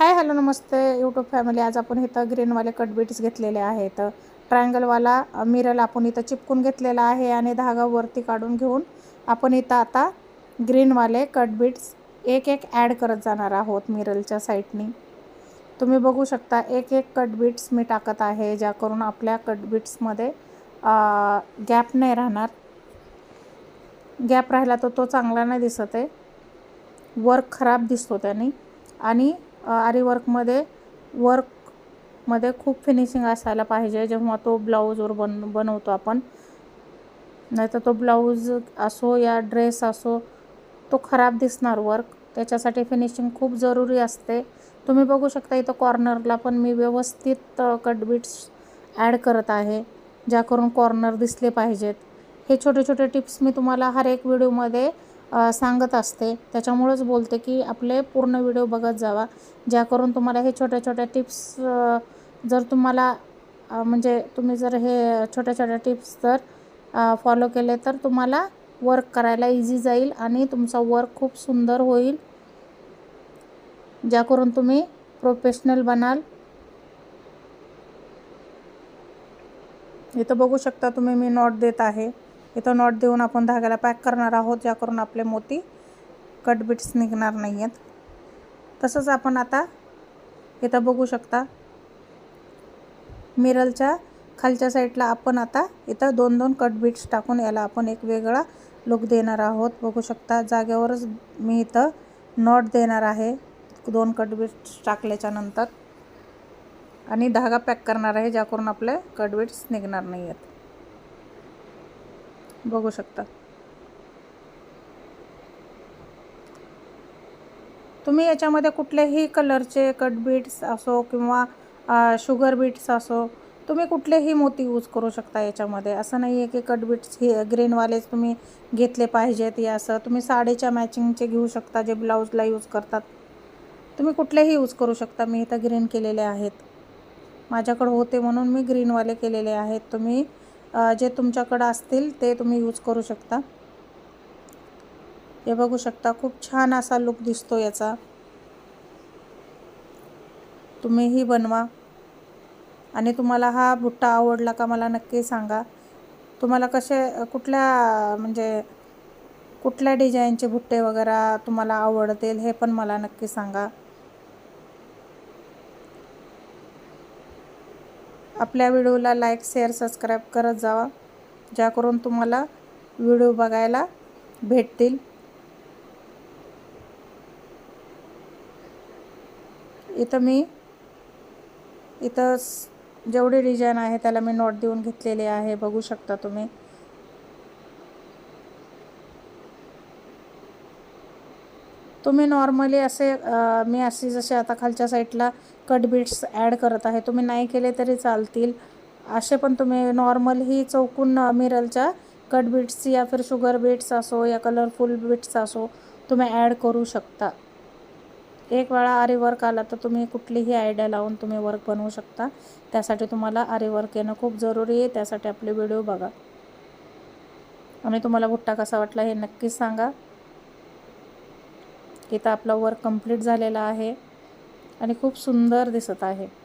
हाय hello नमस्ते. YouTube family आज आपण इथं ग्रीनवाले कट बीट्स घेतलेले आहेत. ट्रायंगलवाला मिरल आपण इथं चिपकून घेतलेला आहे आणि धागा वरती काढून घेऊन आपण इथं आता ग्रीनवाले कट बीट्स एक एक ॲड करत जाणार आहोत मिरलच्या साईडनी तुम्ही बघू शकता एक एक कट बीट्स मी टाकत आहे ज्या करून आपल्या कट बीट्समध्ये गॅप नाही राहणार. गॅप राहिला तर तो चांगला नाही दिसत आहे. वर्क खराब दिसतो त्याने. आणि आरीवर्कमध्ये वर्कमध्ये खूप फिनिशिंग असायला पाहिजे. जेव्हा तो ब्लाऊजवर बन बनवतो आपण. नाहीतर तो ब्लाऊज असो या ड्रेस असो तो खराब दिसणार वर्क त्याच्यासाठी फिनिशिंग खूप जरुरी असते. तुम्ही बघू शकता इथं कॉर्नरला पण मी व्यवस्थित कटबीट्स ॲड करत आहे ज्या करून कॉर्नर दिसले पाहिजेत. हे छोटे छोटे टिप्स मी तुम्हाला हर एक व्हिडिओमध्ये सांगत असते. त्याच्यामुळंच बोलते की आपले पूर्ण व्हिडिओ बघत जावा. ज्या करून तुम्हाला हे छोट्या छोट्या टिप्स जर तुम्हाला म्हणजे तुम्ही जर हे छोट्या छोट्या टिप्स जर फॉलो केले तर तुम्हाला वर्क करायला इझी जाईल आणि तुमचा वर्क खूप सुंदर होईल. ज्या करून तुम्ही प्रोफेशनल बनाल. इथं बघू शकता तुम्ही मी नॉट देत आहे. इथं नॉट देऊन आपण धाग्याला पॅक करणार आहोत ज्याकरून आपले मोती कट बिट्स निघणार नाही आहेत तसंच आपण आता इथं बघू शकता मिरलच्या खालच्या साईडला आपण आता इथं दोन दोन कट बिट्स टाकून याला आपण एक वेगळा लुक देणार आहोत. बघू शकता जागेवरच मी इथं नॉट देणार आहे दोन कट बिट्स टाकल्याच्या नंतर. आणि धागा पॅक करणार आहे ज्याकरून आपले कट बिट्स निघणार नाही आहेत बघू शकता. तुम्ही याच्यामध्ये कुठलेही कलरचे कट बीट्स असो किंवा शुगर बीट्स असो तुम्ही कुठलेही मोती यूज करू शकता याच्यामध्ये. असं नाही आहे की कट बीट्स हे ग्रीनवालेच तुम्ही घेतले पाहिजेत या असं. तुम्ही साडीच्या मॅचिंगचे घेऊ शकता जे ब्लाऊजला यूज करतात. तुम्ही कुठलेही यूज करू शकता. मी इथं ग्रीन केलेले आहेत. माझ्याकडं होते म्हणून मी ग्रीनवाले केलेले आहेत. तुम्ही जे तुमच्याकडं असतील ते तुम्ही यूज करू शकता. हे बघू शकता खूप छान असा लुक दिसतो याचा. तुम्हीही बनवा. आणि तुम्हाला हा भुट्टा आवडला का मला नक्की सांगा. तुम्हाला कसे कुठल्या म्हणजे कुठल्या डिझाईनचे भुट्टे वगैरे तुम्हाला आवडतील हे पण मला नक्की सांगा. आपल्या व्हिडिओला लाईक शेअर सबस्क्राईब करत जावा. ज्याकरून तुम्हाला व्हिडिओ बघायला भेटतील. इथं मी इथं जेवढी डिझाईन आहे त्याला मी नोट देऊन घेतलेली आहे. बघू शकता तुम्ही. तुम्ही नॉर्मली असे मी असे जसे आता खालच्या साईडला कट बीट्स ॲड करत आहे तुम्ही नाही केले तरी चालतील. असे पण तुम्ही नॉर्मल ही चौकून मिरलच्या कट बीट्स या फिर शुगर बीट्स असो या कलरफुल बीट्स असो तुम्ही ॲड करू शकता. एक वेळा आरी वर्क आला तर तुम्ही कुठलीही आयडिया लावून तुम्ही वर्क बनवू शकता. त्यासाठी तुम्हाला आरी वर्क येणं खूप जरुरी आहे त्यासाठी आपले व्हिडिओ बघा. आणि तुम्हाला भुट्टा कसा वाटला हे नक्कीच सांगा. इथं आपलं वर्क कंप्लीट झालेला आहे. आणि खूप सुंदर दिसत आहे.